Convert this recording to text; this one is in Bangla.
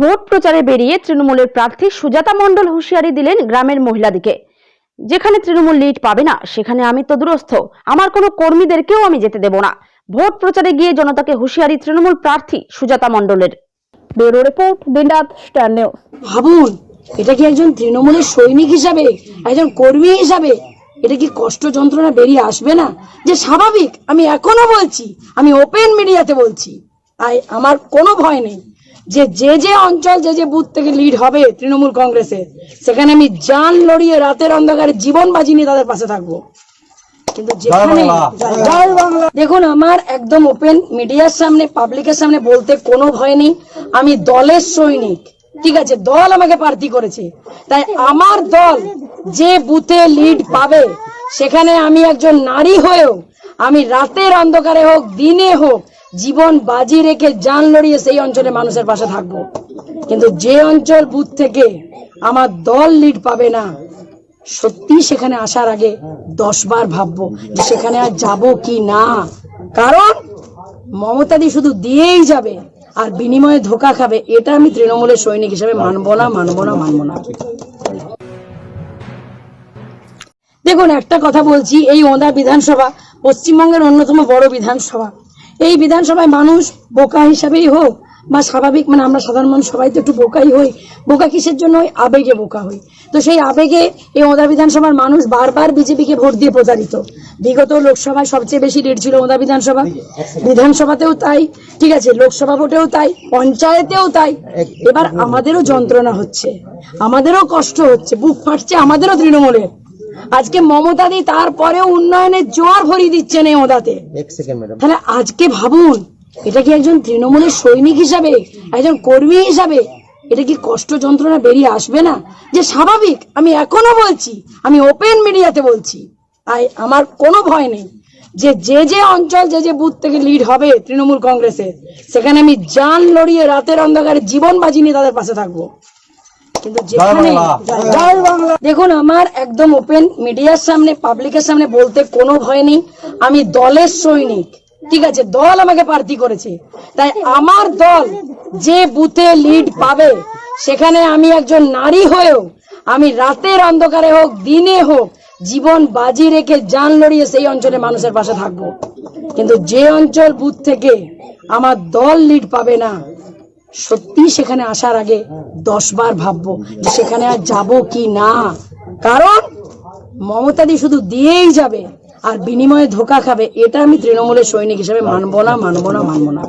ভোট প্রচারে বেরিয়ে তৃণমূলের প্রার্থী সুজাতা মণ্ডল হুঁশিয়ারি দিলেন গ্রামের মহিলাদিকে। যেখানে তৃণমূল লিড পাবে না সেখানে আমি তো দূরস্থ। আমার কোনো কর্মীদেরকেও আমি যেতে দেব না। ভোট প্রচারে গিয়ে জনতাকে হুঁশিয়ারি তৃণমূল প্রার্থী সুজাতা মণ্ডলের। Bureau report Dinraat star news. ভাবুন এটা কি একজন তৃণমূলের সৈনিক হিসাবে একজন কর্মী হিসাবে? এটা কি কষ্ট যন্ত্রণা বেরিয়ে আসবে না? যে স্বাভাবিক আমি এখনও বলছি আমি ওপেন মিডিয়াতে বলছি। তাই আমার কোনো ভয় নেই। যে যে যে অঞ্চল যে যে বুথ থেকে লিড হবে তৃণমূল কংগ্রেসের সেখানে আমি জান লড়িয়ে রাতের অন্ধকারে জীবন বাজি নিয়ে তাদের পাশে থাকব। কিন্তু যেখানে দেখুন আমার একদম ওপেন মিডিয়ার সামনে পাবলিকের সামনে বলতে কোনো ভয় নেই। আমি দলের সৈনিক ঠিক আছে? দল আমাকে প্রার্থী করেছে। তাই আমার দল যে বুথে লিড পাবে সেখানে আমি একজন নারী হয়েও আমি রাতের অন্ধকারে হোক দিনে হোক জীবন বাজি রেখে জান লড়িয়ে সেই অঞ্চলে মানুষের পাশে থাকব। কিন্তু যে অঞ্চল বুথ থেকে আমার দল লিড পাবে না, সত্যি সেখানে আসার আগে দশ বার ভাববো যে সেখানে আর যাব কি না। কারণ মমতাদি শুধু দিয়েই যাবে আর বিনিময়ে ধোকা খাবে, এটা আমি তৃণমূলের সৈনিক হিসেবে মানবো না মানবো না মানবো না। দেখুন, একটা কথা বলছি, এই ওঁদা বিধানসভা পশ্চিমবঙ্গের অন্যতম বড় বিধানসভা। এই বিধানসভায় মানুষ বোকা হিসাবেই হোক বা স্বাভাবিক মানে আমরা সাধারণ মানুষ সবাই তো একটু বোকাই হই। বোকা কিসের জন্য হই আবেগে বোকা হই? তো সেই আবেগে এই ওদা বিধানসভার মানুষ বারবার বিজেপিকে ভোট দিয়ে প্রতারিত। বিগত লোকসভায় সবচেয়ে বেশি রেট ছিল ওদা বিধানসভা। বিধানসভাতেও তাই, ঠিক আছে, লোকসভা ভোটেও তাই, পঞ্চায়েতেও তাই। এবার আমাদেরও যন্ত্রণা হচ্ছে, আমাদেরও কষ্ট হচ্ছে, বুক ফাটছে আমাদেরও তৃণমূলের। আজকে মমতা দি তারপরেও উন্নয়নের জোয়ার ভরিয়ে দিচ্ছেন এই ওদাতে। তাহলে আজকে ভাবুন এটা কি একজন তৃণমূলের সৈনিক হিসাবে একজন কর্মী হিসাবে এটা কি কষ্ট যন্ত্রণা বেরিয়ে আসবে না? যে স্বাভাবিক আমি এখনও বলছি আমি ওপেন মিডিয়াতে বলছি তাই আমার কোনো ভয় নেই। যে যে যে অঞ্চল যে যে বুথ থেকে লিড হবে তৃণমূল কংগ্রেসের সেখানে আমি জান লড়িয়ে রাতের অন্ধকারে জীবন বাজি নিয়ে তাদের পাশে থাকব। কিন্তু যেখানে দেখুন আমার একদম ওপেন মিডিয়ার সামনে পাবলিকের সামনে বলতে কোনো ভয় নেই। আমি দলের সৈনিক। ঠিক আছে দল আমাকে প্রার্থী করেছে। তাই আমার দল যে বুথে লিড পাবে সেখানে আমি একজন নারী হয়েও আমি রাতের অন্ধকারে হোক দিনে হোক জীবন বাজি রেখে জান লড়িয়ে সেই অঞ্চলে মানুষের পাশে থাকব। কিন্তু যে অঞ্চল বুথ থেকে আমার দল লিড পাবে না সত্যি সেখানে আসার আগে দশ বার ভাববো যে সেখানে আর যাব কি না। কারণ মমতাদি শুধু দিয়েই যাবে আর বিনিময়ে ধোকা খাবে, এটা আমি তৃণমূলের সৈনিক হিসেবে মানবো না মানবো না মানবো না।